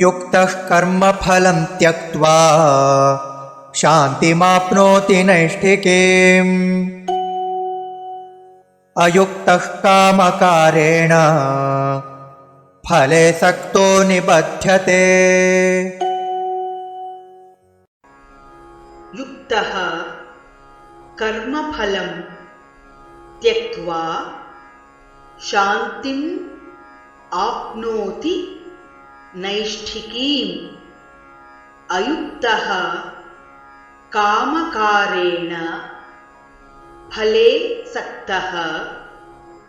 युक्तः कर्मफलं त्यक्त्वा शान्तिमाप्नोति नैष्ठिकीम्। अयुक्तः कामकारेण फले सक्तो निबध्यते। युक्तः कर्मफलं त्यक्त्वा शान्तिम् आप्नोति नैष्ठिकीम् अयुक्तः कामकारेण फले सक्तः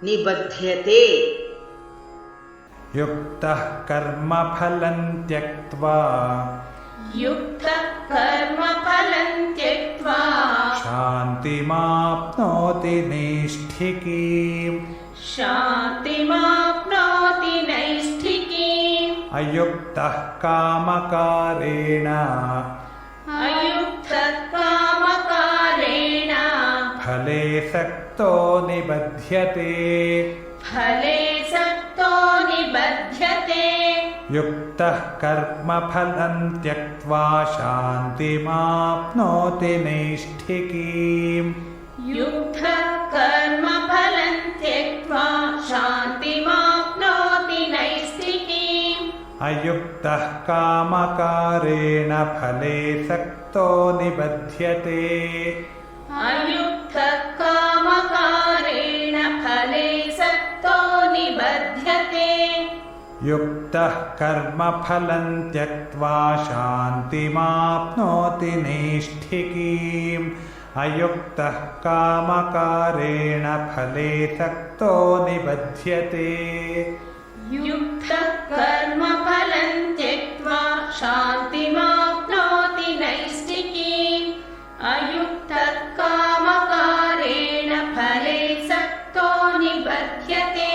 निबध्यते। युक्तः कर्मफलं त्यक्त्वा। युक्तः कर्मफलं त्यक्त्वा। शान्तिमाप्नोति नैष्ठिकीम्। शान्तिमाप्नोति नैष्ठिकीम् अयुक्तः कामकारेण अयुक्तः कामकारेण फले सक्तो निबध्यते। फले सक्तो निबध्यते। युक्तः कर्मफलं त्यक्त्वा शान्तिमाप्नोति नैष्ठिकीम्। युक्तः अयुक्तः कामकारेण फले सक्तो निबध्यते। अयुक्तः कामकारेण फले सक्तो निबध्यते। युक्तः कर्मफलं त्यक्त्वा शान्तिमाप्नोति नैष्ठिकीम्। अयुक्तः कामकारेण फले सक्तो निबध्यते युक्तः कर्मफलम् त्यक्त्वा शान्तिमाप्नोति नैष्टिकी अयुक्तः कामकारेण फले सक्तो निबध्यते।